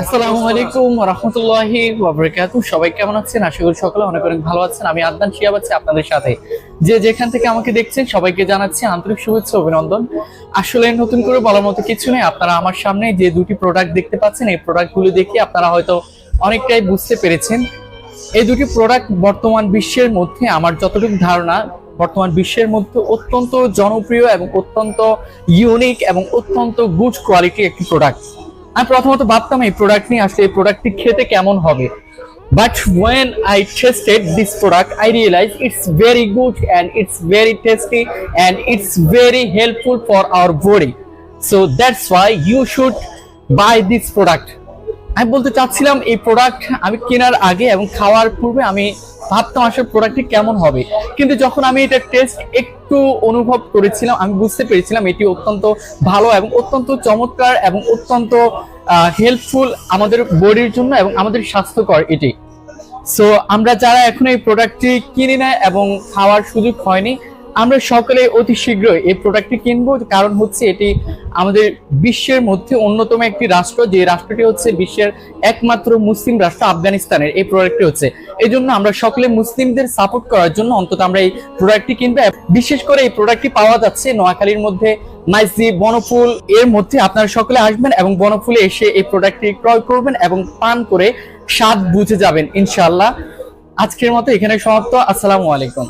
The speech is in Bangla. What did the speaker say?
আসসালামু আলাইকুম রহমতুল্লাহি ওয়াবারাকাতু। সবাই কেমন আছেন? আশা করি সকলে অনেক অনেক ভালো আছেন। আমি আদনান শিয়াব আছি আপনাদের সাথে। যে যেখান থেকে আমাকে দেখছেন, সবাইকে জানাচ্ছি আন্তরিক শুভেচ্ছা, অভিনন্দন। আসলে নতুন করে বলার মতো কিছু নেই। আপনারা আমার সামনে যে দুটি প্রোডাক্ট দেখতে পাচ্ছেন, এই প্রোডাক্টগুলো দেখে আপনারা হয়তো অনেকটাই বুঝতে পেরেছেন। এই দুটি প্রোডাক্ট বর্তমান বিশ্বের মধ্যে আমার যতটুকু ধারণা, বর্তমান বিশ্বের মধ্যে অত্যন্ত জনপ্রিয় এবং অত্যন্ত ইউনিক এবং অত্যন্ত গুড কোয়ালিটি একটি প্রোডাক্ট আমি প্রথমত ভাবতাম এই প্রোডাক্ট নিয়ে আসলে এই প্রোডাক্টটি খেতে কেমন হবে। But when I tested this product I realise it's very good and it's very tasty and it's very helpful for our body so that's why you should buy this product আমি বলতে চাচ্ছিলাম, এই প্রোডাক্ট আমি কেনার আগে এবং খাওয়ার পূর্বে আমি ভাবতাম আসলে প্রোডাক্টটি কেমন হবে। কিন্তু যখন আমি এটা টেস্ট একটু অনুভব করেছিলাম, আমি বুঝতে পেরেছিলাম এটি অত্যন্ত ভালো এবং অত্যন্ত চমৎকার এবং অত্যন্ত হেল্পফুল আমাদের বডির জন্য এবং আমাদের স্বাস্থ্যকর এটি। সো আমরা যারা এখন এই প্রোডাক্টটি কিনি না এবং খাওয়ার সুযোগ হয়নি আমরা সকলে অতি শীঘ্রই এই প্রোডাক্টটি কিনবো। কারণ হচ্ছে এটি আমাদের বিশ্বের মধ্যে অন্যতম একটি রাষ্ট্র। যে রাষ্ট্রটি হচ্ছে বিশ্বের একমাত্র মুসলিম রাষ্ট্র আফগানিস্তানের। এই প্রোডাক্টটি হচ্ছে। এই জন্য আমরা সকলে মুসলিমদের সাপোর্ট করার জন্য অন্তত আমরা এই প্রোডাক্টটি কিনবো। বিশেষ করে এই প্রোডাক্টটি পাওয়া যাচ্ছে নোয়াখালীর মধ্যে মাইজি বনফুল। এর মধ্যে আপনারা সকলে আসবেন এবং বনফুলে এসে এই প্রোডাক্টটি ক্রয় করবেন এবং পান করে স্বাদ বুঝে যাবেন ইনশাল্লাহ আজকের মতো এখানে সমাপ্ত। আসসালামু আলাইকুম।